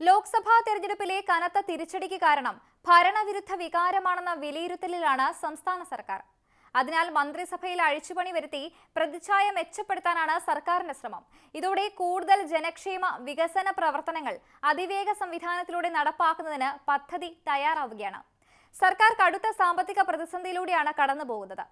ലോക്സഭാ തെരഞ്ഞെടുപ്പിലെ കനത്ത തിരിച്ചടിക്ക് കാരണം ഭരണവിരുദ്ധ വികാരമാണെന്ന വിലയിരുത്തലിലാണ് സംസ്ഥാന സർക്കാർ. അതിനാൽ മന്ത്രിസഭയിൽ അഴിച്ചുപണി വരുത്തി പ്രതിച്ഛായ മെച്ചപ്പെടുത്താനാണ് സർക്കാരിന്റെ ശ്രമം. ഇതോടെ കൂടുതൽ ജനക്ഷേമ വികസന പ്രവർത്തനങ്ങൾ അതിവേഗ സംവിധാനത്തിലൂടെ നടപ്പാക്കുന്നതിന് പദ്ധതി തയ്യാറാവുകയാണ്. സർക്കാർ കടുത്ത സാമ്പത്തിക പ്രതിസന്ധിയിലൂടെയാണ് കടന്നുപോകുന്നത്.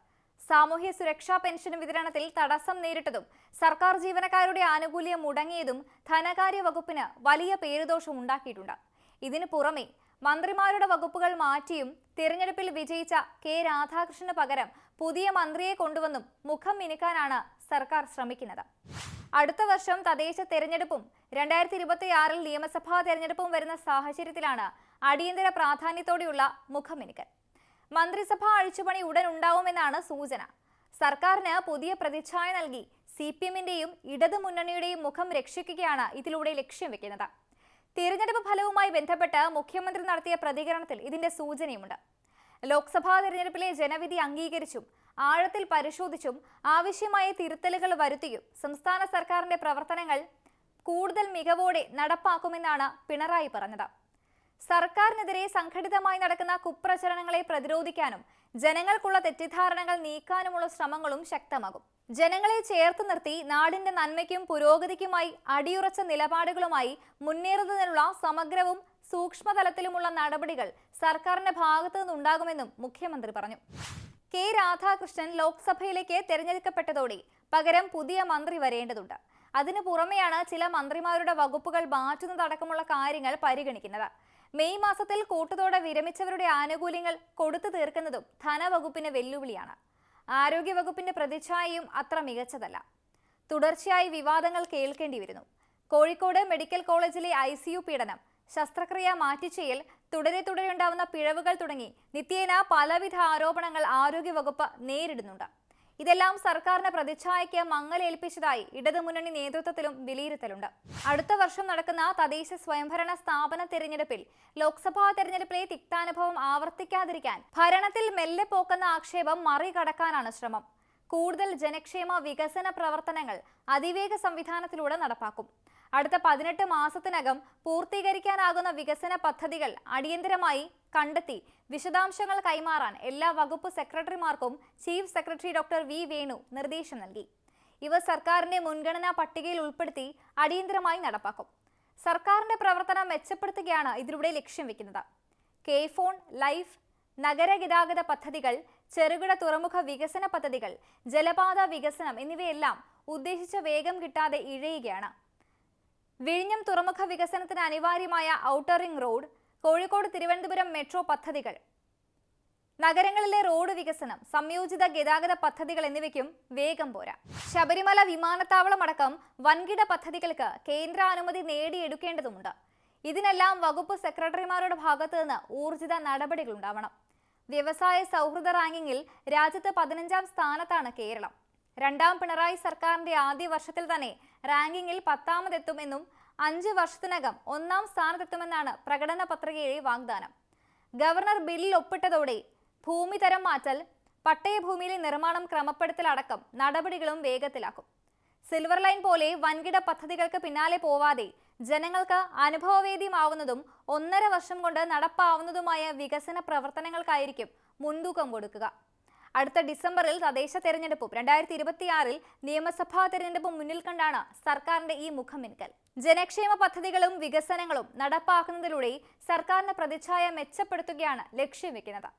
സാമൂഹ്യ സുരക്ഷാ പെൻഷൻ വിതരണത്തിൽ തടസ്സം നേരിട്ടതും സർക്കാർ ജീവനക്കാരുടെ ആനുകൂല്യം മുടങ്ങിയതും ധനകാര്യ വകുപ്പിന് വലിയ പേരുദോഷം ഉണ്ടാക്കിയിട്ടുണ്ട്. ഇതിനു പുറമെ മന്ത്രിമാരുടെ വകുപ്പുകൾ മാറ്റിയും തിരഞ്ഞെടുപ്പിൽ വിജയിച്ച കെ രാധാകൃഷ്ണന് പകരം പുതിയ മന്ത്രിയെ കൊണ്ടുവന്നും മുഖം മിനുക്കാനാണ് സർക്കാർ ശ്രമിക്കുന്നത്. അടുത്ത വർഷം തദ്ദേശ തെരഞ്ഞെടുപ്പും രണ്ടായിരത്തി ഇരുപത്തിയാറിൽ നിയമസഭാ തെരഞ്ഞെടുപ്പും വരുന്ന സാഹചര്യത്തിലാണ് അടിയന്തര പ്രാധാന്യത്തോടെയുള്ള മുഖമിനുക്കൽ മന്ത്രിസഭാ അഴിച്ചുപണി ഉടൻ ഉണ്ടാവുമെന്നാണ് സൂചന. സർക്കാരിന് പുതിയ പ്രതിച്ഛായ നൽകി സി പി എമ്മിന്റെയും ഇടതു മുന്നണിയുടെയും മുഖം രക്ഷിക്കുകയാണ് ഇതിലൂടെ ലക്ഷ്യം വെക്കുന്നത്. തിരഞ്ഞെടുപ്പ് ഫലവുമായി ബന്ധപ്പെട്ട് മുഖ്യമന്ത്രി നടത്തിയ പ്രതികരണത്തിൽ ഇതിന്റെ സൂചനയുമുണ്ട്. ലോക്സഭാ തിരഞ്ഞെടുപ്പിലെ ജനവിധി അംഗീകരിച്ചും ആഴത്തിൽ പരിശോധിച്ചും ആവശ്യമായ തിരുത്തലുകൾ വരുത്തിയും സംസ്ഥാന സർക്കാരിന്റെ പ്രവർത്തനങ്ങൾ കൂടുതൽ മികവോടെ നടപ്പാക്കുമെന്നാണ് പിണറായി പറഞ്ഞത്. സർക്കാരിനെതിരെ സംഘടിതമായി നടക്കുന്ന കുപ്രചരണങ്ങളെ പ്രതിരോധിക്കാനും ജനങ്ങൾക്കുള്ള തെറ്റിദ്ധാരണകൾ നീക്കാനുമുള്ള ശ്രമങ്ങളും ശക്തമാകും. ജനങ്ങളെ ചേർത്ത് നിർത്തി നാടിന്റെ നന്മയ്ക്കും പുരോഗതിക്കുമായി അടിയുറച്ച നിലപാടുകളുമായി മുന്നേറുന്നതിനുള്ള സമഗ്രവും സൂക്ഷ്മതലത്തിലുമുള്ള നടപടികൾ സർക്കാരിന്റെ ഭാഗത്തു നിന്നുണ്ടാകുമെന്നും മുഖ്യമന്ത്രി പറഞ്ഞു. കെ. രാധാകൃഷ്ണൻ ലോക്സഭയിലേക്ക് തെരഞ്ഞെടുക്കപ്പെട്ടതോടെ പകരം പുതിയ മന്ത്രി വരേണ്ടതുണ്ട്. അതിനു പുറമെയാണ് ചില മന്ത്രിമാരുടെ വകുപ്പുകൾ മാറ്റുന്നതടക്കമുള്ള കാര്യങ്ങൾ പരിഗണിക്കുന്നത്. മെയ് മാസത്തിൽ കൂട്ടത്തോടെ വിരമിച്ചവരുടെ ആനുകൂല്യങ്ങൾ കൊടുത്തു തീർക്കുന്നതും ധനവകുപ്പിന് വെല്ലുവിളിയാണ്. ആരോഗ്യവകുപ്പിന്റെ പ്രതിച്ഛായയും അത്ര മികച്ചതല്ല. തുടർച്ചയായി വിവാദങ്ങൾ കേൾക്കേണ്ടി വരുന്നു. കോഴിക്കോട് മെഡിക്കൽ കോളേജിലെ ഐ പീഡനം ശസ്ത്രക്രിയ മാറ്റിച്ചെയ്യൽ തുടരെ തുടരെ ഉണ്ടാവുന്ന പിഴവുകൾ തുടങ്ങി നിത്യേന പലവിധ ആരോപണങ്ങൾ ആരോഗ്യവകുപ്പ് നേരിടുന്നുണ്ട്. ഇതെല്ലാം സർക്കാരിന് പ്രതിച്ഛായയ്ക്ക് മങ്ങലേൽപ്പിച്ചതായി ഇടതുമുന്നണി നേതൃത്വത്തിലും വിലയിരുത്തലുണ്ട്. അടുത്ത വർഷം നടക്കുന്ന തദ്ദേശ സ്വയംഭരണ സ്ഥാപന തെരഞ്ഞെടുപ്പിൽ ലോക്സഭാ തെരഞ്ഞെടുപ്പിലെ തിക്താനുഭവം ആവർത്തിക്കാതിരിക്കാൻ ഭരണത്തിൽ മെല്ലെ പോക്കുന്ന ആക്ഷേപം മറികടക്കാനാണ് ശ്രമം. കൂടുതൽ ജനക്ഷേമ വികസന പ്രവർത്തനങ്ങൾ അതിവേഗ സംവിധാനത്തിലൂടെ നടപ്പാക്കും. അടുത്ത പതിനെട്ട് മാസത്തിനകം പൂർത്തീകരിക്കാനാകുന്ന വികസന പദ്ധതികൾ അടിയന്തരമായി കണ്ടെത്തി. വിശദാംശങ്ങൾ കൈമാറാൻ എല്ലാ വകുപ്പ് സെക്രട്ടറിമാർക്കും chief secretary doctor V Venu നിർദ്ദേശം നൽകി. ഇവ സർക്കാരിന്റെ മുൻഗണനാ പട്ടികയിൽ ഉൾപ്പെടുത്തി അടിയന്തരമായി നടപ്പാക്കും. സർക്കാരിന്റെ പ്രവർത്തനം മെച്ചപ്പെടുത്തുകയാണ് ഇതിലൂടെ ലക്ഷ്യം വെക്കുന്നത്. കെ ഫോൺ ലൈഫ് നഗരഗതാഗത പദ്ധതികൾ ചെറുകിട തുറമുഖ വികസന പദ്ധതികൾ ജലപാത വികസനം എന്നിവയെല്ലാം ഉദ്ദേശിച്ച വേഗം കിട്ടാതെ ഇഴയുകയാണ്. വിഴിഞ്ഞം തുറമുഖ വികസനത്തിന് അനിവാര്യമായ outer ring road Kozhikode Thiruvananthapuram metro പദ്ധതികൾ. നഗരങ്ങളിലെ റോഡ് വികസനം സംയോജിത ഗതാഗത പദ്ധതികൾ എന്നിവയ്ക്കും വേഗം പോരാ. ശബരിമല വിമാനത്താവളം അടക്കം വൻകിട പദ്ധതികൾക്ക് കേന്ദ്ര അനുമതി നേടിയെടുക്കേണ്ടതുണ്ട്. ഇതിനെല്ലാം വകുപ്പ് സെക്രട്ടറിമാരുടെ ഭാഗത്തു നിന്ന് ഊർജിത നടപടികളുണ്ടാവണം. വ്യവസായ സൗഹൃദ റാങ്കിങ്ങിൽ രാജ്യത്ത് പതിനഞ്ചാം സ്ഥാനത്താണ് കേരളം. രണ്ടാം പിണറായി സർക്കാരിന്റെ ആദ്യ വർഷത്തിൽ തന്നെ റാങ്കിങ്ങിൽ പത്താമതെത്തുമെന്നും അഞ്ച് വർഷത്തിനകം ഒന്നാം സ്ഥാനത്തെത്തുമെന്നാണ് പ്രകടന പത്രികയിലെ വാഗ്ദാനം. ഗവർണർ ബില്ലിൽ ഒപ്പിട്ടതോടെ ഭൂമി തരം മാറ്റൽ പട്ടയഭൂമിയിലെ നിർമ്മാണം ക്രമപ്പെടുത്തലടക്കം നടപടികളും വേഗത്തിലാക്കും. സിൽവർ ലൈൻ പോലെ വൻകിട പദ്ധതികൾക്ക് പിന്നാലെ പോവാതെ ജനങ്ങൾക്ക് അനുഭവവേദ്യമാവുന്നതും ഒന്നര വർഷം കൊണ്ട് നടപ്പാവുന്നതുമായ വികസന പ്രവർത്തനങ്ങൾക്കായിരിക്കും മുൻതൂക്കം കൊടുക്കുക. അടുത്ത ഡിസംബറിൽ തദ്ദേശ തെരഞ്ഞെടുപ്പും. രണ്ടായിരത്തി ഇരുപത്തിയാറിൽ നിയമസഭാ തെരഞ്ഞെടുപ്പും മുന്നിൽ കണ്ടാണ് സർക്കാരിന്റെ ഈ മുഖമിനുക്കൽ. ജനക്ഷേമ പദ്ധതികളും വികസനങ്ങളും നടപ്പാക്കുന്നതിലൂടെ സർക്കാരിന്റെ പ്രതിച്ഛായ മെച്ചപ്പെടുത്തുകയാണ് ലക്ഷ്യം വെക്കുന്നത്.